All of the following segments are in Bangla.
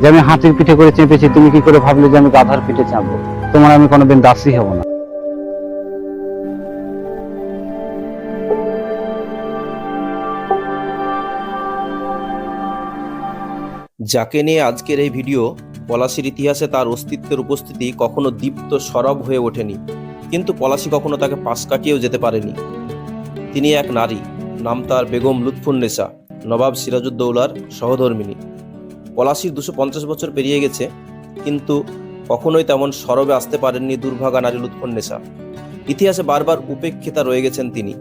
যে আমি হাতির পিঠে করে চেপেছি, তুমি কি করে ভাবলে যে আমি গাধার পিঠে চাপবো? তোমার আমি কোনোদিন দাসী হব না। যাকে নিয়ে আজকের এই ভিডিও, পলাশির ইতিহাসে তার অস্তিত্বের উপস্থিতি কখনো দীপ্ত সরব হয়ে ওঠেনি, কিন্তু পলাশি কখনো তাকে পাশ কাটিয়েও যেতে পারেনি। তিনি এক নারী, নাম তার বেগম লুৎফুন্নেসা নবাব সিরাজউদ্দৌলার সহধর্মিনী পলাশির দুশো পঞ্চাশ বছর পেরিয়ে গেছে, কিন্তু কখনোই তেমন সরবে আসতে পারেননি দুর্ভাগা নারী লুৎফুন্নেসা ইতিহাসে বারবার উপেক্ষিতা রয়ে গেছেন তিনি।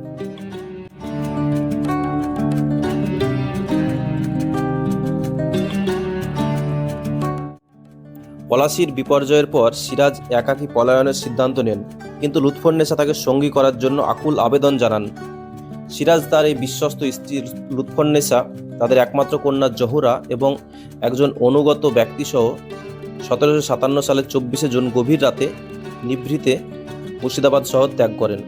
পলাশির বিপর্যয়ের পর সিরাজ একাকী পলায়নের সিদ্ধান্ত নেন, কিন্তু লুৎফন্নেসা তাকে সঙ্গী করার জন্য আকুল আবেদন জানান। সিরাজ তার এই বিশ্বস্ত স্ত্রী লুৎফন্নেসা তাদের একমাত্র কন্যা জহুরা এবং একজন অনুগত ব্যক্তিসহ সতেরোশো সাতান্ন সালের চব্বিশে জুন গভীর রাতে নিভৃতে মুর্শিদাবাদ শহর ত্যাগ করেন।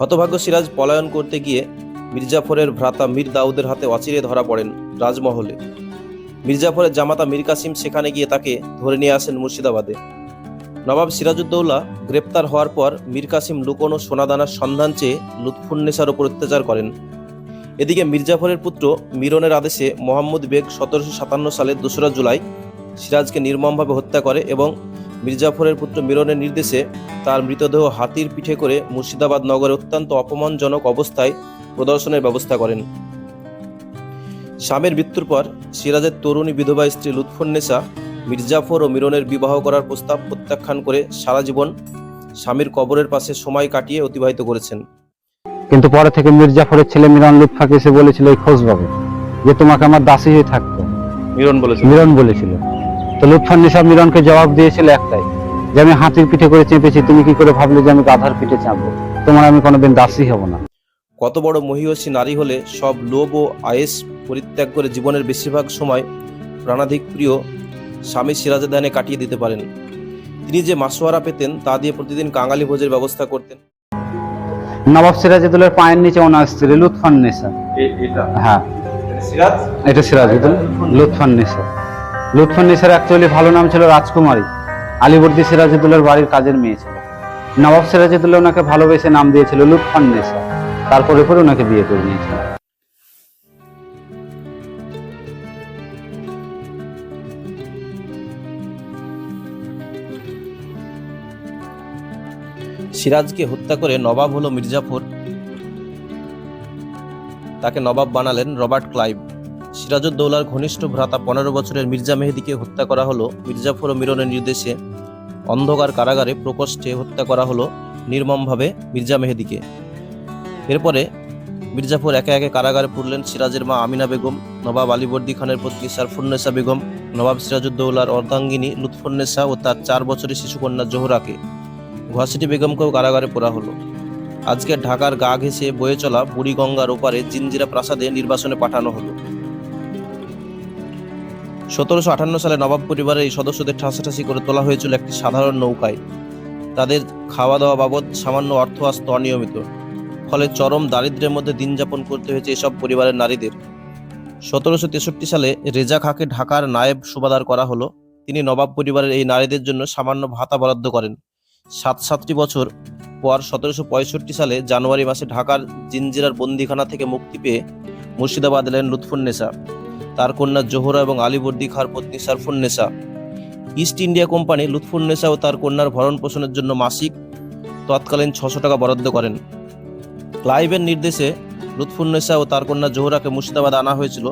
হতভাগ্য সিরাজ পলায়ন করতে গিয়ে মির্জাফরের ভ্রাতা মীর দাউদের হাতে অচিরে ধরা পড়েন রাজমহলে। মির্জাফরের জামাতা মীর কাসিম সেখানে গিয়ে তাকে ধরে নিয়ে আসেন মুর্শিদাবাদে। নবাব সিরাজউদ্দৌলা গ্রেপ্তার হওয়ার পর মীর কাসিম লুকোনো সোনাদানার সন্ধান চেয়ে লুৎফুন্নেসার ওপর অত্যাচার করেন। এদিকে মির্জাফরের পুত্র মিরনের আদেশে মোহাম্মদ বেগ সতেরোশো সাতান্ন সালের দোসরা জুলাই সিরাজকে নির্মমভাবে হত্যা করে এবং মির্জাফরের পুত্র মিরনের নির্দেশে তার মৃতদেহ হাতির পিঠে করে মুর্শিদাবাদ নগরে অত্যন্ত অপমানজনক অবস্থায় প্রদর্শনের ব্যবস্থা করেন। স্বামীর মৃত্যুর পর সিরাজের তরুণী বিধবা স্ত্রী লুৎফুন্নেসা মির্জাফর ও মিরনের বিবাহ করার প্রস্তাব প্রত্যাখ্যান করে সারা জীবন স্বামীর কবরের পাশে সময় কাটিয়ে অতিবাহিত করেছেন। কিন্তু পরে থেকে মির্জাফরের ছেলে মিরন লুৎফাকে এসে বলেছিল এই খোঁজ পাবে যে তোমাকে আমার দাসী হয়ে থাকতো। মিরন বলেছেন মিরন বলেছিল। তো লুৎফান্নিসা মিরনকে জবাব দিয়েছিল একটাই যে আমি হাতির পিঠে করে চেপেছি তুমি কি করে ভাবলে যে আমি গাধার পিঠে চাপবো? তোমার আমি কোনোদিন দাসী হব না। কত বড় মহিষী নারী হলে সব লোভ ও আয়েস পরিত্যাগ করে জীবনের বেশিরভাগ সময় প্রাণাধিক প্রিয় স্বামী সিরাজের দানে কাটিয়ে দিতে পারেন। তিনি যে মাসোয়ারা পেতেন তা দিয়ে প্রতিদিন কাঙালি ভোজের ব্যবস্থা করতেন। নবাব সিরাজউদ্দৌলার পায়ের নিচে ওনার স্ত্রী লুৎফান্নিসা এটা? হ্যাঁ। সিরাজ? এটা সিরাজউদ্দৌলা লুৎফান্নিসা লুৎফান্নিসার অ্যাকচুয়ালি ভালো নাম ছিল রাজকুমারী। আলিবর্দী সিরাজউদ্দৌলার বাড়ির কাজের মেয়ে ছিল। নবাব সিরাজউদ্দৌলা ওনাকে ভালোবেসে নাম দিয়েছিল লুৎফান্নিসা তারপরে পরে ওনাকে বিয়ে করে নিয়েছিল। সিরাজকে হত্যা করে নবাব হলো মির্জাফর। তাকে নবাব বানালেন রবার্ট ক্লাইভ। সিরাজউদ্দৌলার ঘনিষ্ঠ ভ্রাতা পনেরো বছরের মির্জা মেহেদিকে হত্যা করা হলো মির্জাফর ও মিরনের নির্দেশে। অন্ধকার কারাগারে প্রকোষ্ঠে হত্যা করা হলো নির্মমভাবে মির্জা মেহেদিকে। এরপরে মির্জাফর একে একে কারাগারে পুরলেন সিরাজের মা আমিনা বেগম, নবাব আলীবর্দী খানের পত্নী সারফুন্নেসা বেগম, নবাব সিরাজউদ্দৌলার অর্ধাঙ্গিনী লুৎফুন্নেসা ও তার চার বছরের শিশুকন্যা জোহরাকে। ঘসিটি বেগমকেও কারাগারে পোড়া হলো। আজকে ঢাকার গা ঘেঁষে বয়ে চলা বুড়িগঙ্গার ওপারে জিঞ্জিরা প্রাসাদে নির্বাসনে পাঠানো হলো। সতেরোশো আটান্ন সালে নবাব পরিবারের এই সদস্যদের ঠাসাঠাসি করে তোলা হয়েছিল একটি সাধারণ নৌকায়। তাদের খাওয়া দাওয়া বাবদ সামান্য অর্থ আসত অনিয়মিত। ফলে চরম দারিদ্র্যের মধ্যে দিন যাপন করতে হয়েছে এসব পরিবারের নারীদের। সতেরোশো তেষট্টি সালে রেজা খাঁকে ঢাকার নায়েব সুবাদার করা হলো। তিনি নবাব পরিবারের এই নারীদের জন্য সামান্য ভাতা বরাদ্দ করেন। সাত সাতটি বছর পর সতেরোশো পঁয়ষট্টি সালে জানুয়ারি মাসে ঢাকার জিঞ্জিরার বন্দিখানা থেকে মুক্তি পেয়ে মুর্শিদাবাদ এলেন লুৎফুন্নেসা তার কন্যা জোহরা এবং আলীবর্দী খার পত্নী Sharfunnesa East India Company Lutfunnesa ও তার কন্যার ভরণ পোষণের জন্য মাসিক তৎকালীন ছশো টাকা বরাদ্দ করেন। ক্লাইভের নির্দেশে লুৎফুন্নেসা ও তার কন্যা জোহরাকে মুর্শিদাবাদ আনা হয়েছিল।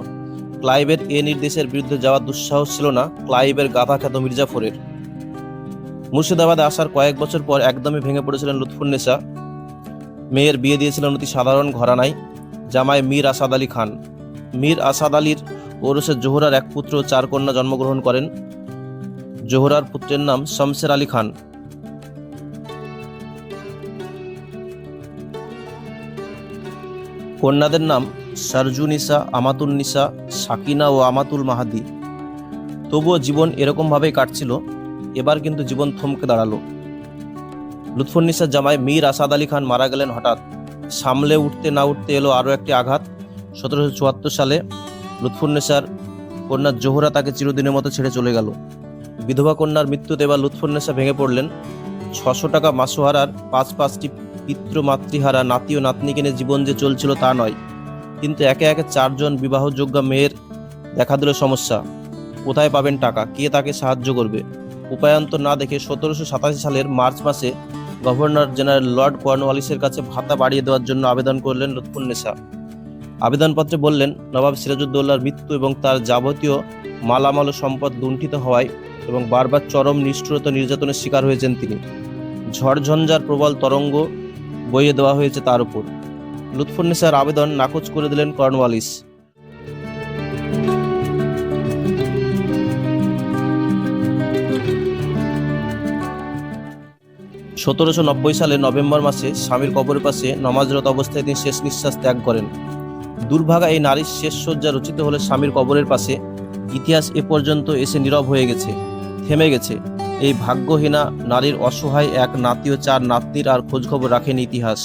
ক্লাইভের এ নির্দেশের বিরুদ্ধে যাওয়ার দুঃসাহস ছিল না ক্লাইভের গাধা খ্যাত মির্জাফরের। মুর্শিদাবাদে আসার কয়েক বছর পর একদমই ভেঙে পড়েছিলেন লুৎফুন্নেসা মেয়ের বিয়ে দিয়েছিলেন অতি সাধারণ ঘরানায়, জামাই মীর আসাদ আলী খান। মীর আসাদ আলীর ওরসে জোহরার এক পুত্র চার কন্যা জন্মগ্রহণ করেন। জোহরার পুত্রের নাম শমশের আলী খান। কন্যাদের নাম সারজুনিসা, আমাতুন্নিসা, সাকিনা ও আমাতুল মাহাদি। তবুও জীবন এরকমভাবেই কাটছিল। এবার কিন্তু জীবন থমকে দাঁড়াল। লুৎফুন্নিসার জামাই মীর আসাদ আলী খান মারা গেলেন হঠাৎ। সামলে উঠতে না উঠতে এলো আরও একটি আঘাত। সতেরোশো চুয়াত্তর সালে লুৎফুন্নেসার কন্যা জোহরা তাকে চিরদিনের মতো ছেড়ে চলে গেল। বিধবা কন্যার মৃত্যুতে এবার লুৎফুন্নেসা ভেঙে পড়লেন। ছশো টাকা মাসোহারার পাঁচ পাঁচটি পিতৃ মাতৃহারা নাতি ও নাতনিকে নিয়ে জীবন যে চলছিল তা নয়। কিন্তু একে একে চারজন বিবাহযোগ্য মেয়ের দেখা দিল সমস্যা। কোথায় পাবেন টাকা? কে তাকে সাহায্য করবে? উপায়ন্তর না দেখে সতেরোশো সাতাশি সালের মার্চ মাসে গভর্নর জেনারেল লর্ড কর্নওয়ালিসের কাছে ভাতা বাড়িয়ে দেওয়ার জন্য আবেদন করলেন লুৎফুন্নেসা আবেদনপত্রে বললেন, নবাব সিরাজউদ্দৌলার মৃত্যু এবং তার যাবতীয় মালামাল সম্পদ লুণ্ঠিত হওয়ায় এবং বারবার চরম নিষ্ঠুরতা নির্যাতনের শিকার হয়েছেন তিনি। ঝড়ঝঞ্ঝার প্রবল তরঙ্গ বইয়ে দেওয়া হয়েছে তার উপর। লুৎফুন্নেসার আবেদন নাকচ করে দিলেন কর্নওয়ালিস। সতেরোশো নব্বই সালে নভেম্বর মাসে স্বামীর কবরের পাশে নমাজরত অবস্থায় তিনি শেষ নিঃশ্বাস ত্যাগ করেন। দুর্ভাগা এই নারীর শেষ শয্যা রচিত হলে স্বামীর কবরের পাশে ইতিহাস এ পর্যন্ত এসে নীরব হয়ে গেছে, থেমে গেছে। এই ভাগ্যহীনা নারীর অসহায় এক নাতি ও চার নাতনির আর খোঁজখবর রাখেন ইতিহাস।